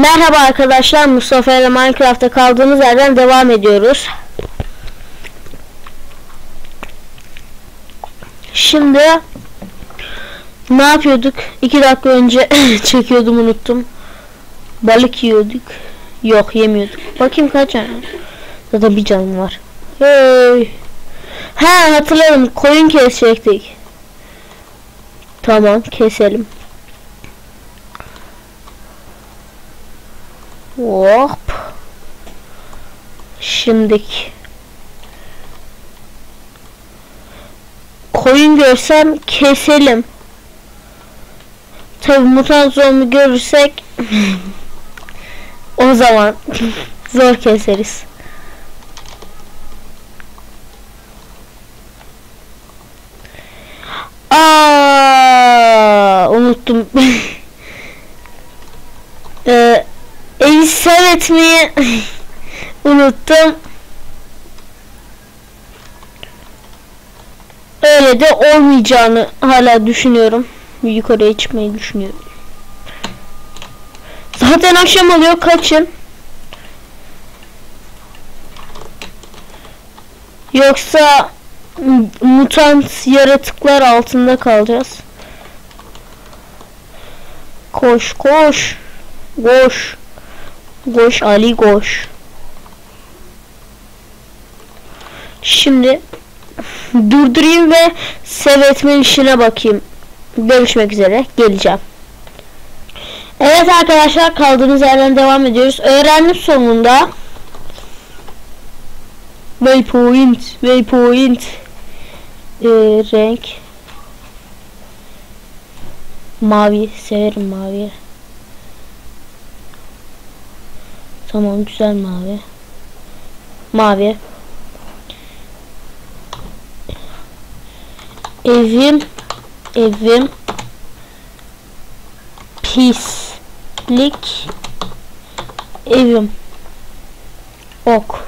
Merhaba arkadaşlar Mustafa ile Minecraft'ta kaldığımız yerden devam ediyoruz. Şimdi ne yapıyorduk? 2 dakika önce çekiyordum unuttum. Balık yiyorduk. Yok yemiyorduk. Bakayım kaç tane. Zaten bir canım var. Hey. Ha hatırladım. Koyun kesecektik. Tamam keselim. Hop. Şimdik. Koyun görsem keselim. Tabi mutant zombi görürsek o zaman zor keseriz. Aa, unuttum. ee, Seyretmeyi unuttum. Öyle de olmayacağını hala düşünüyorum. Yukarıya çıkmayı düşünüyorum. Zaten akşam oluyor kaçın. Yoksa mutant yaratıklar altında kalacağız. Koş koş. Koş. Koş Ali koş. Şimdi durdurayım ve seyretme işine bakayım. Görüşmek üzere. Geleceğim. Evet arkadaşlar kaldığımız yerden devam ediyoruz. Öğrendim sonunda. Waypoint, waypoint. Ee, renk. Mavi, severim mavi. Tamam güzel mavi. Mavi. Evim evim pislik evim ok.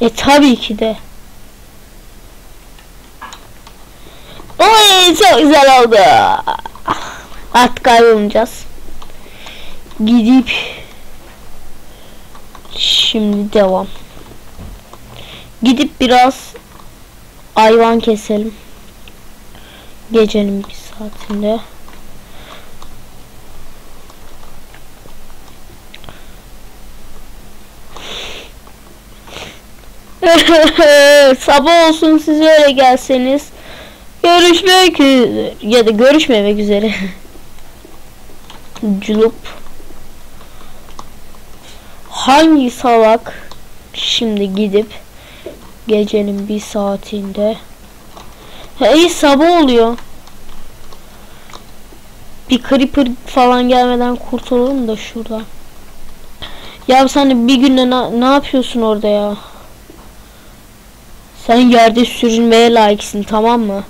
E tabii ki de. Oy çok güzel oldu. Artık kaybolmayacağız gidip şimdi devam. Gidip biraz hayvan keselim. Gecenin bir saatinde. Sabah olsun siz öyle gelseniz görüşmek üzere ya da görüşmemek üzere. Culup hangi salak şimdi gidip gecenin bir saatinde? Hey sabah oluyor. Bir creeper falan gelmeden kurtulalım da şuradan. Ya sen bir günde na ne yapıyorsun orada ya? Sen yerde sürünmeye layıksın tamam mı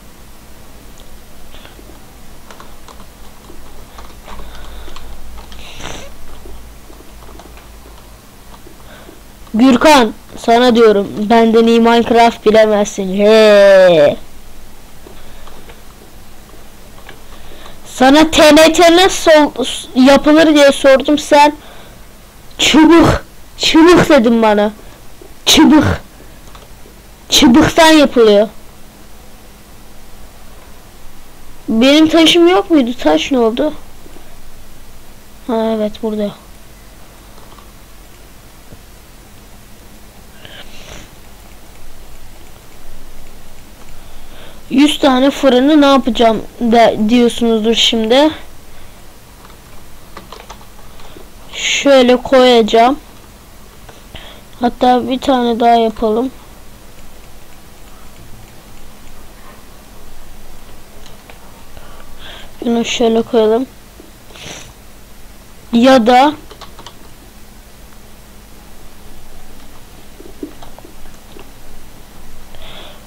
Gürkan sana diyorum benden iyi Minecraft bilemezsin. He. Sana TNT nasıl yapılır diye sordum sen çubuk çubuk dedim bana. Çubuk. Çubuktan yapılıyor. Benim taşım yok muydu? Taş ne oldu? Ha evet burada. 100 tane fırını ne yapacağım de diyorsunuzdur şimdi. Şöyle koyacağım. Hatta bir tane daha yapalım. Bunu şöyle koyalım. Ya da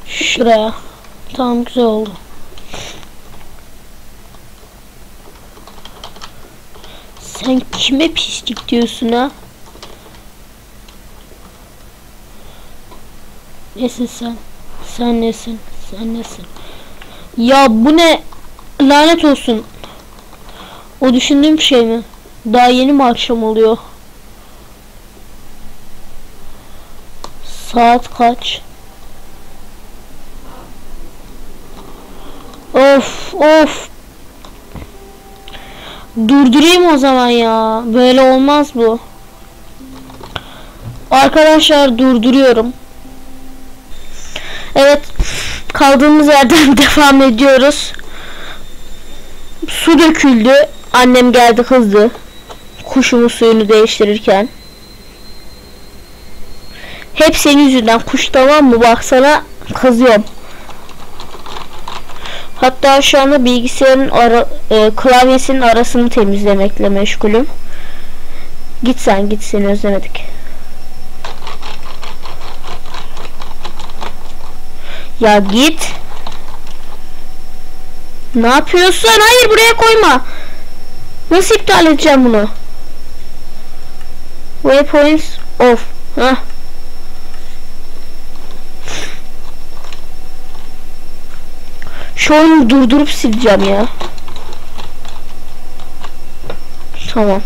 şuraya Tamam güzel oldu. Sen kime pislik diyorsun ha? Nesin sen? Sen nesin? Sen nesin? Ya bu ne? Lanet olsun. O düşündüğüm şey mi? Daha yeni mi akşam oluyor? Saat kaç? Of of. Durdurayım o zaman ya. Böyle olmaz bu. Arkadaşlar durduruyorum. Evet. Kaldığımız yerden devam ediyoruz. Su döküldü. Annem geldi kızdı. Kuşumun suyunu değiştirirken. Hep senin yüzünden kuş tamam mı? Baksana kızıyorum. Hatta şu anda bilgisayarın ara, e, klavyesinin arasını temizlemekle meşgulüm. Git sen git seni özlemedik. Ya git. Ne yapıyorsun? Hayır buraya koyma. Nasıl iptal edeceğim bunu? Waypoints off. Hah. Şu oyunu durdurup sileceğim ya. Tamam.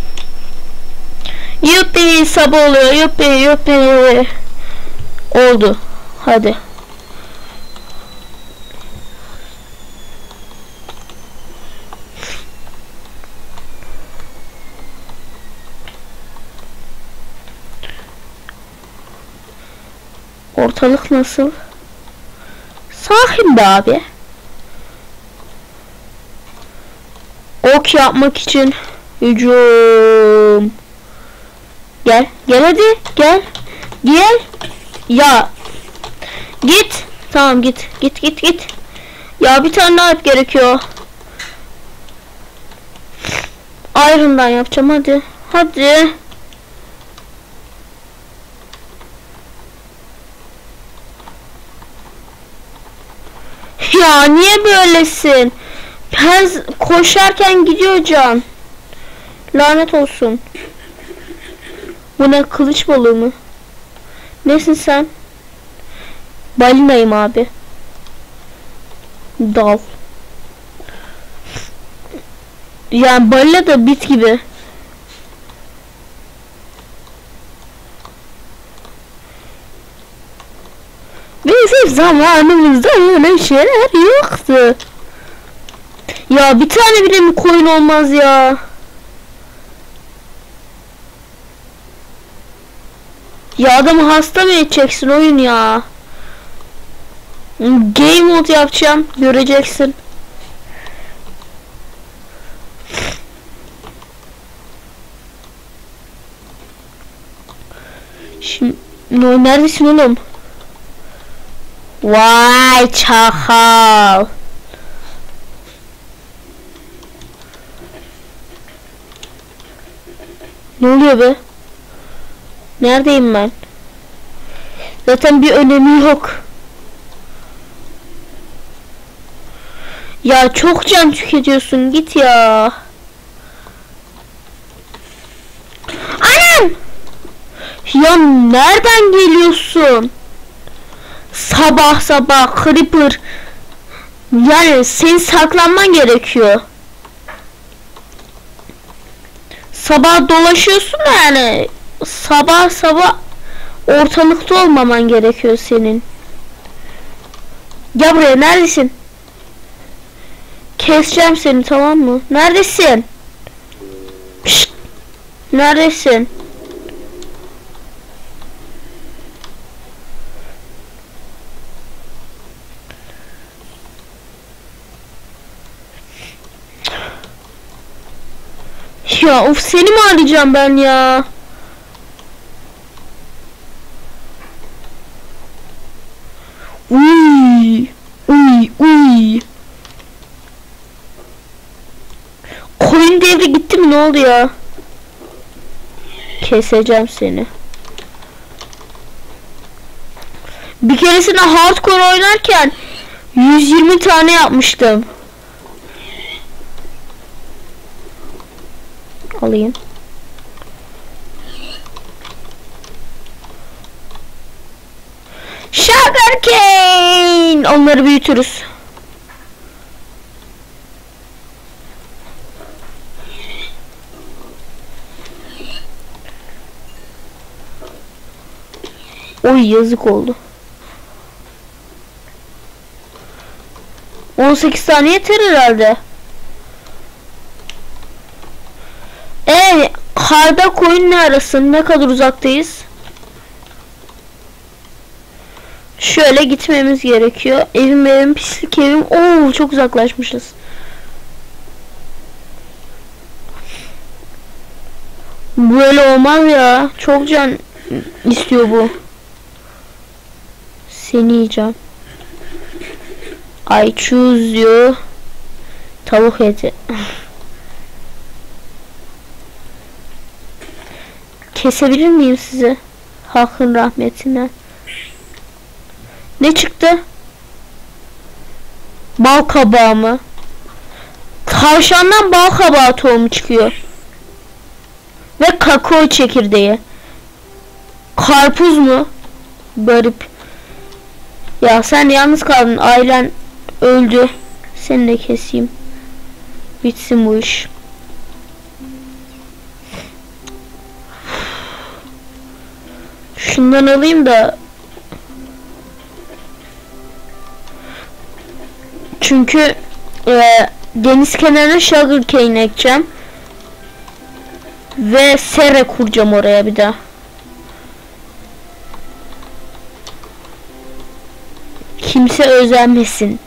Yuppi sabah oluyor. Yuppi yuppi. Oldu. Hadi. Ortalık nasıl? Sakin be abi. Ok yapmak için hücum. Gel, gel hadi, gel. Gel. Ya. Git. Tamam git. Git git git. Ya bir tane daha ip gerekiyor. Iron'dan yapacağım hadi. Hadi. Ya niye böylesin? Her koşarken gidiyor can. Lanet olsun. Bu ne kılıç balığı mı? Nesin sen? Balinayım abi. Dal. Yani balina da bit gibi. Bizim zamanımızda öyle şeyler yoktu. Ya bir tane bile mi koyun olmaz ya? Ya adamı hasta mı edeceksin oyun ya? Game mode yapacağım. Göreceksin. Şimdi no, neredesin oğlum? Vay çakal. Ne oluyor be? Neredeyim ben? Zaten bir önemi yok. Ya çok can tüketiyorsun git ya. Anam! Ya nereden geliyorsun? Sabah sabah creeper. Yani senin saklanman gerekiyor. Sabah dolaşıyorsun da yani sabah sabah ortalıkta olmaman gerekiyor senin. Gel buraya neredesin? Keseceğim seni tamam mı? Neredesin? Pişt. Neredesin? Ya of seni mi arayacağım ben ya? Uy, uy, uy. Koyun devri gitti mi ne oldu ya? Keseceğim seni. Bir keresinde hardcore oynarken 120 tane yapmıştım. alayım. Sugar cane. Onları büyütürüz. Oy yazık oldu. 18 tane yeter herhalde. Karda koyun ne arasın? Ne kadar uzaktayız? Şöyle gitmemiz gerekiyor. Evim evim pislik evim. Oo çok uzaklaşmışız. Böyle olmaz ya. Çok can istiyor bu. Seni yiyeceğim. I choose you. Tavuk eti. Kesebilir miyim sizi? Hakkın rahmetine. Ne çıktı? Bal kabağı mı? Tavşandan bal kabağı tohumu çıkıyor. Ve kakao çekirdeği. Karpuz mu? Garip. Ya sen yalnız kaldın. Ailen öldü. Seni de keseyim. Bitsin bu iş. Şundan alayım da Çünkü e, deniz kenarına sugar cane ekeceğim. Ve sere kuracağım oraya bir daha. Kimse özenmesin.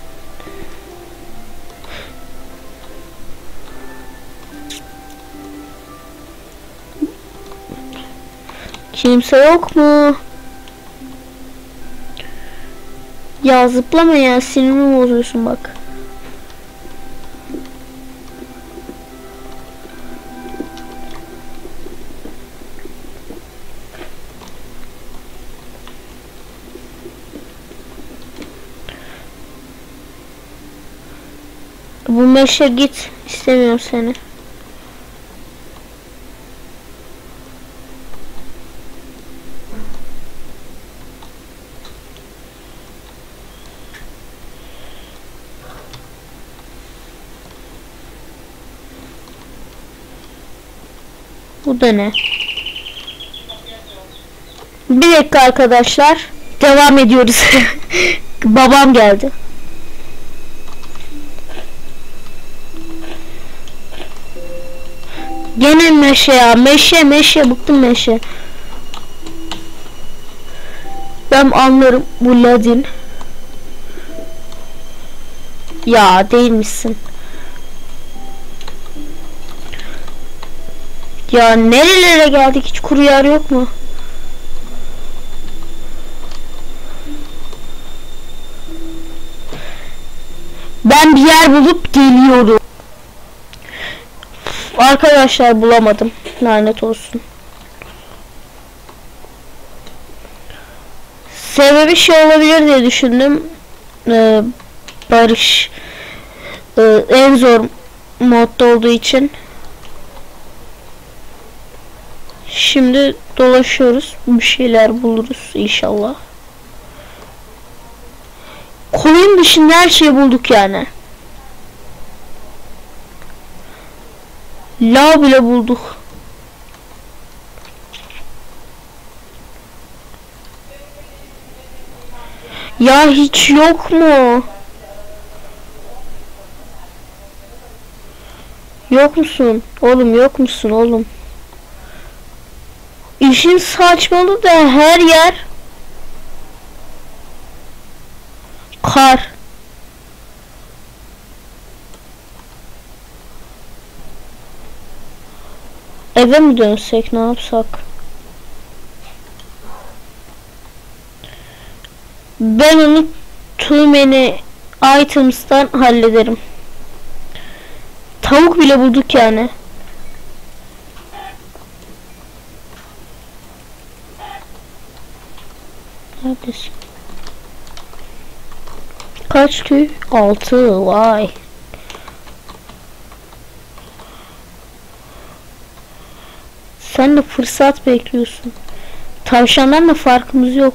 Kimse yok mu? Ya zıplama ya sinirimi bozuyorsun bak. Bu meşe git. İstemiyorum seni. Bu? Bir dakika arkadaşlar. Devam ediyoruz. Babam geldi. Gene meşe ya. Meşe meşe. Bıktım meşe. Ben anlarım bu ladin. Ya değilmişsin. Ya nerelere geldik hiç kuru yer yok mu? Ben bir yer bulup geliyorum. Arkadaşlar bulamadım. Lanet olsun. Sebebi şey olabilir diye düşündüm. Ee, barış ee, en zor modda olduğu için. Şimdi dolaşıyoruz. Bir şeyler buluruz inşallah. Koyun dışında her şeyi bulduk yani. La bile bulduk. Ya hiç yok mu? Yok musun? Oğlum yok musun oğlum? İşin saçmalığı da her yer kar. Eve mi dönsek ne yapsak? Ben onu too many items'tan hallederim. Tavuk bile bulduk yani. Neredesin? Kaç tüy? Altı. Vay. Sen de fırsat bekliyorsun. Tavşandan da farkımız yok.